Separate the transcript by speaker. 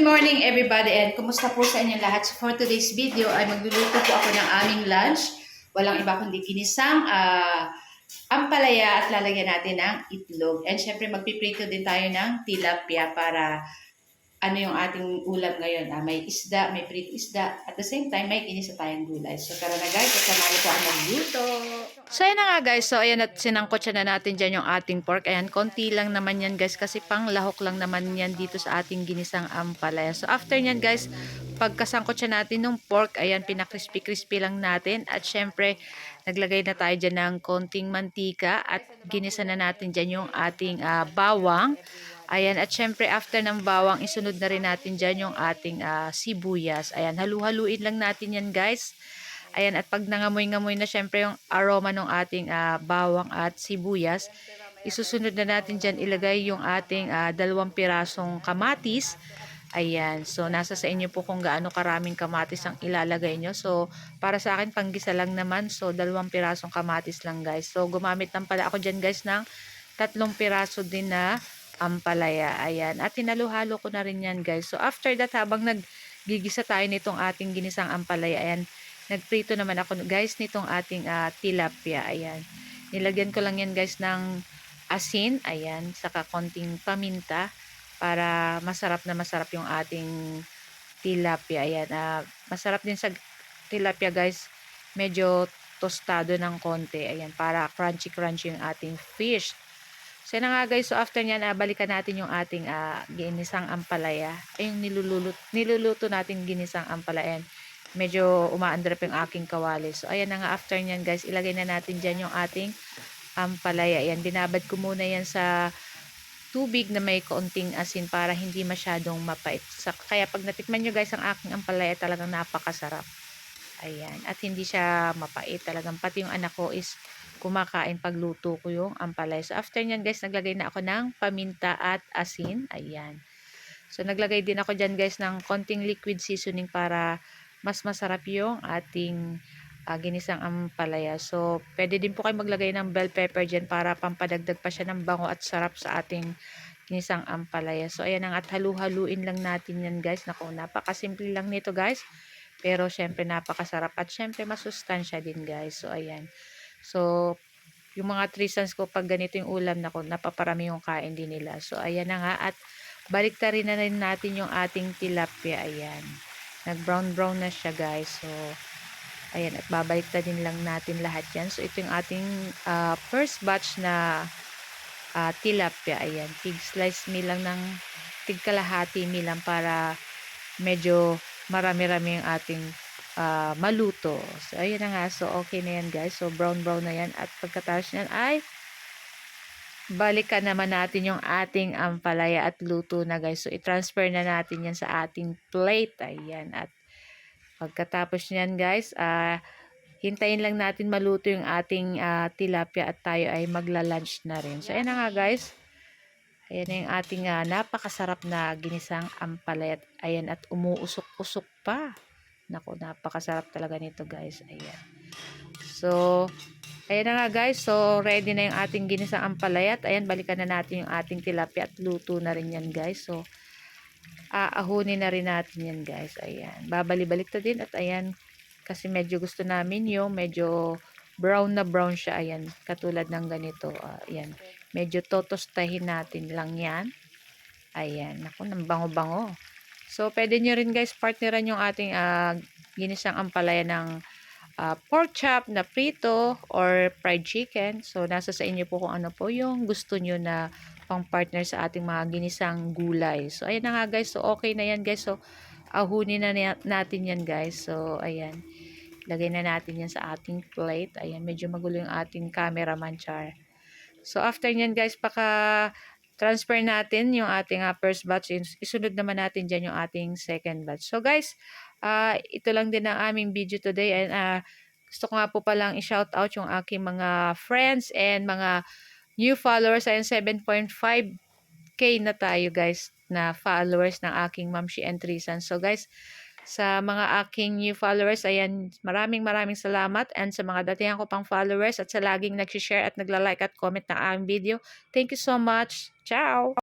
Speaker 1: Good morning everybody and kumusta po sa inyo lahat? So for today's video ay magluluto po ako ng aming lunch. Walang iba kundi ginisang ah, ampalaya at lalagyan natin ng itlog. And syempre magpiprito din tayo ng tilapia para ano yung ating ulam ngayon. Ah, may isda, may prito isda. At the same time, may kinisa tayong gulay. So tara na guys, kasama po ako magluto. So ayan na nga guys, so ayan at sinangkot na natin dyan yung ating pork. Ayan, konti lang naman yan guys kasi pang lahok lang naman yan dito sa ating ginisang ampalaya. So after nyan guys, pagkasangkot siya natin ng pork, ayan, pinakrispy-crispy lang natin. At syempre, naglagay na tayo dyan ng konting mantika at ginisa na natin dyan yung ating ah, bawang. Ayan, at syempre after ng bawang, isunod na rin natin dyan yung ating ah, sibuyas. Ayan, halu-haluin lang natin yan guys. Ayan, at pag nangamoy-ngamoy na syempre yung aroma ng ating ah, bawang at sibuyas, isusunod na natin dyan ilagay yung ating ah, dalawang pirasong kamatis. Ayan, so nasa sa inyo po kung gaano karaming kamatis ang ilalagay nyo. So, para sa akin, panggisa lang naman. So, dalawang pirasong kamatis lang guys. So, gumamit lang pala ako dyan guys ng tatlong piraso din na ampalaya. Ayan, at hinaluhalo ko na rin yan guys. So, after that, habang naggigisa tayo nitong ating ginisang ampalaya, ayan, nagprito naman ako guys nitong ating ah, tilapia. Ayan, nilagyan ko lang yan guys ng asin. Ayan, saka konting paminta para masarap na masarap yung ating tilapia. Ayan, ah, masarap din sa tilapia guys. Medyo tostado ng konti. Ayan, para crunchy-crunchy yung ating fish. So, na nga guys. So, after nyan, ah, balikan natin yung ating ah, ginisang ampalaya. Ay, yung niluluto, niluluto natin ginisang ampalaya. Medyo umaandrap yung aking kawali. So, ayan na nga. After nyan guys, ilagay na natin dyan yung ating ampalaya. Ayan, binabad ko muna yan sa tubig na may kaunting asin para hindi masyadong mapait. Kaya pag natikman nyo guys ang aking ampalaya talagang napakasarap. Ayan. At hindi siya mapait. Talagang pati yung anak ko is kumakain pagluto ko yung ampalaya. So after nyan guys, naglagay na ako ng paminta at asin. Ayan. So naglagay din ako dyan guys ng konting liquid seasoning para mas masarap yung ating uh, ginisang ampalaya. So, pwede din po kayo maglagay ng bell pepper dyan para pampadagdag pa siya ng bango at sarap sa ating ginisang ampalaya. So, ayan ang at halu-haluin lang natin yan guys. Naku, napakasimple lang nito guys. Pero, syempre, napakasarap. At, syempre, masustansya din guys. So, ayan. So, yung mga trisans ko, pag ganito yung ulam, naku, napaparami yung kain din nila. So, ayan na nga. At, baliktarin na rin natin yung ating tilapia. Ayan. Nag-brown-brown na siya guys. So, Ayan, at babaliktad din lang natin lahat yan. So, ito yung ating uh, first batch na uh, tilapia. Ayan, tig slice me lang ng tig kalahati me lang para medyo marami-rami yung ating uh, maluto. So, ayan na nga. So, okay na yan guys. So, brown-brown na yan. At pagkatapos yan ay balikan naman natin yung ating ampalaya at luto na guys. So, i-transfer na natin yan sa ating plate. Ayan. At pagkatapos niyan guys, ah, hintayin lang natin maluto yung ating ah, tilapia at tayo ay magla-lunch na rin. So, ayan na nga guys. Ayan yung ating ah, napakasarap na ginisang ampalaya. Ayan, at umuusok-usok pa. Naku, napakasarap talaga nito guys. Ayan. So, ayan na nga guys. So, ready na yung ating ginisang ampalaya. At ayan, balikan na natin yung ating tilapia at luto na rin yan guys. So, aahunin na rin natin yan guys. Ayan. Babali-balik din at ayan. Kasi medyo gusto namin yung medyo brown na brown siya. Ayan. Katulad ng ganito. Uh, ayan. Medyo totostahin natin lang yan. Ayan. Naku, nang bango-bango. So, pwede nyo rin guys partneran yung ating uh, ginisang ampalaya ng uh, pork chop na prito or fried chicken. So, nasa sa inyo po kung ano po yung gusto nyo na pang partner sa ating mga ginisang gulay. So, ayan na nga guys. So, okay na yan guys. So, ahunin na natin yan guys. So, ayan. Lagay na natin yan sa ating plate. Ayan, medyo magulo yung ating cameraman char. So, after yan guys, paka transfer natin yung ating uh, first batch. Isunod naman natin dyan yung ating second batch. So guys, uh, ito lang din ang aming video today. And uh, gusto ko nga po palang i-shout out yung aking mga friends and mga new followers. Ayan, 7.5k na tayo guys na followers ng aking Mamshi and Trisan. So guys, sa mga aking new followers, ayan, maraming maraming salamat. And sa mga datihan ko pang followers at sa laging nag-share at nagla-like at comment ng aking video. Thank you so much. Ciao!